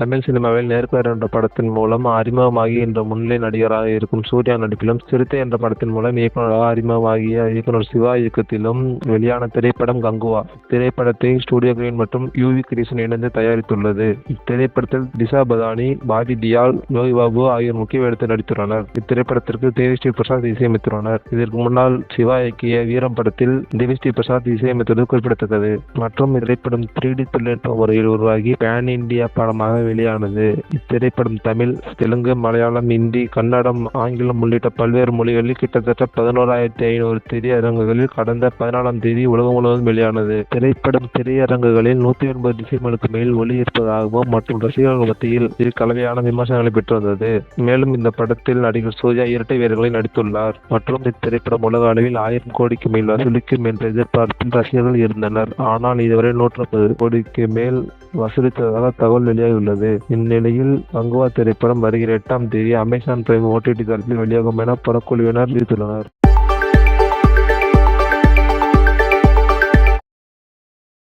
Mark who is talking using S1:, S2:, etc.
S1: தமிழ் சினிமாவில் நேர்கோர் என்ற படத்தின் மூலம் அறிமுகமாகி இன்று முன்னிலை நடிகராக இருக்கும் சூர்யா நடிப்பிலும் சிறுத்தை என்ற படத்தின் மூலம் இயக்குநராக அறிமுகமாகிய இயக்குனர் சிவா இயக்கத்திலும் வெளியான திரைப்படம் கங்குவா. திரைப்படத்தை ஸ்டூடியோ கிரீன் மற்றும் யூவி கிரீசன் இணைந்து தயாரித்துள்ளது. இத்திரைப்படத்தில் திசா பதானி பாபி தியால் யோகி பாபு ஆகியோர் முக்கிய வேடத்தில் நடித்துள்ளனர். இத்திரைப்படத்திற்கு தேவி ஸ்ரீ பிரசாத் இசையமைத்துள்ளனர். இதற்கு முன்னால் சிவா இயக்கிய வீரம் படத்தில் தேவி ஸ்ரீ பிரசாத் இசையமைத்தது குறிப்பிடத்தக்கது. மற்றும் இத்திரைப்படம் த்ரீ டி தொழில்நுட்ப முறையில் உருவாகி பேன் இந்தியா படமாக வெளியானது. இத்திரைப்படம் தமிழ் தெலுங்கு மலையாளம் இந்தி கன்னடம் ஆங்கிலம் உள்ளிட்ட பல்வேறு மொழிகளில் கிட்டத்தட்ட பதினோராயிரத்தி ஐநூறு திரையரங்குகளில் கடந்த பதினாலாம் தேதி உலகம் முழுவதும் வெளியானது. திரைப்படம் திரையரங்குகளில் நூத்தி எண்பது டிசைமலுக்கு மேல் ஒளி இருப்பதாகவும் மற்றும் ரசிகர்கள் மத்தியில் இது கலவையான விமர்சனங்களை பெற்று வந்தது மேலும் இந்த படத்தில் நடிகர் சூர்யா இரட்டை வீரர்களை நடித்துள்ளார். மற்றும் இத்திரைப்படம் உலக அளவில் ஆயிரம் கோடிக்கு மேல் வசூலிக்கும் என்ற எதிர்பார்ப்பில் ரசிகர்கள் இருந்தனர். ஆனால் இதுவரை நூற்றம்பது கோடிக்கு மேல் வசூலித்ததாக தகவல் வெளியாகியுள்ளது. இந்நிலையில் கங்குவா திரைப்படம் வருகிற எட்டாம் தேதி அமேசான் பிரைம் ஓடிடி தளத்தில் வெளியாகும் என படக்குழுவினர் அறிவித்துள்ளனர்